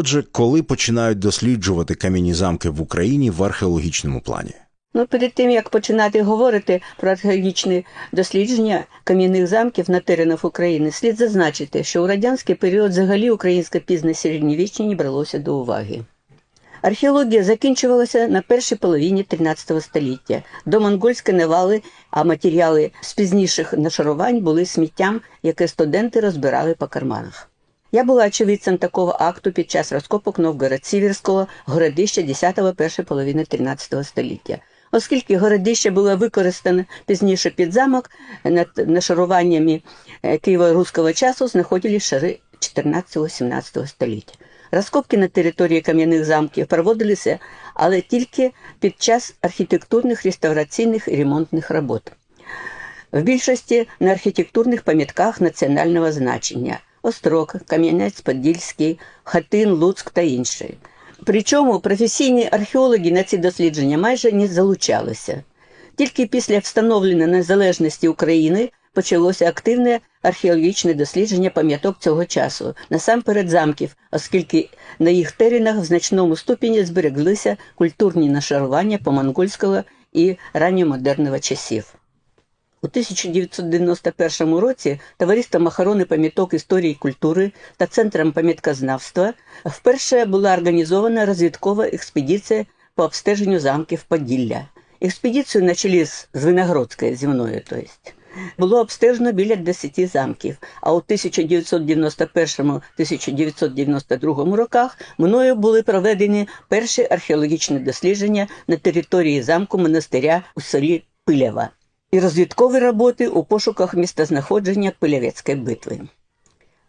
Отже, коли починають досліджувати кам'яні замки в Україні в археологічному плані? Ну, перед тим як починати говорити про археологічні дослідження кам'яних замків на теренах України, слід зазначити, що у радянський період взагалі українське пізне середньовіччя не бралося до уваги. Археологія закінчувалася на першій половині 13 століття. До монгольської навали, а матеріали з пізніших нашарувань були сміттям, яке студенти розбирали по карманах. Я була очевидцем такого акту під час розкопок Новгород-Сіверського городища 10-го першої половини 13 століття. Оскільки городище було використане пізніше під замок, над нашаруваннями е, києво-руського часу знаходили шари 14-17 століття. Розкопки на території кам'яних замків проводилися, але тільки під час архітектурних, реставраційних і ремонтних робот. В більшості на архітектурних пам'ятках національного значення Острог, Кам'янець-Подільський, Хатин, Луцьк та інші. Причому професійні археологи на ці дослідження майже не залучалися. Тільки після встановлення незалежності України почалося активне археологічне дослідження пам'яток цього часу, насамперед замків, оскільки на їх теренах в значному ступені збереглися культурні нашарування помонгольського і ранньомодерного часів. У 1991 році Товариством охорони пам'яток історії і культури та Центром пам'яткознавства вперше була організована розвідкова експедиція по обстеженню замків Поділля. Експедицію на чолі з Виногродською зі мною, було обстежено біля 10 замків, а у 1991-1992 роках мною були проведені перші археологічні дослідження на території замку монастиря у селі Пилява і розвідкові роботи у пошуках містознаходження Пилявецької битви.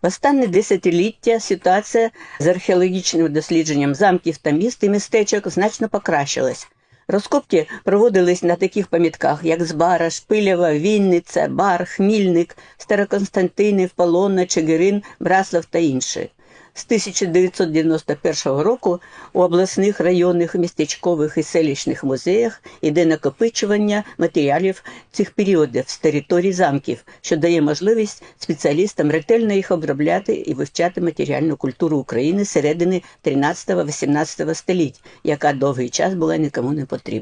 В останнє десятиліття ситуація з археологічним дослідженням замків та міст і містечок значно покращилась. Розкопки проводились на таких пам'ятках, як Збара, Шпилєва, Вінниця, Бар, Хмільник, Староконстантинів, Полонна, Чигирин, Браслав та інші. З 1991 року у обласних районних містечкових і селищних музеях іде накопичування матеріалів цих періодів з територій замків, що дає можливість спеціалістам ретельно їх обробляти і вивчати матеріальну культуру України середини 13-18 століть, яка довгий час була нікому не потрібна.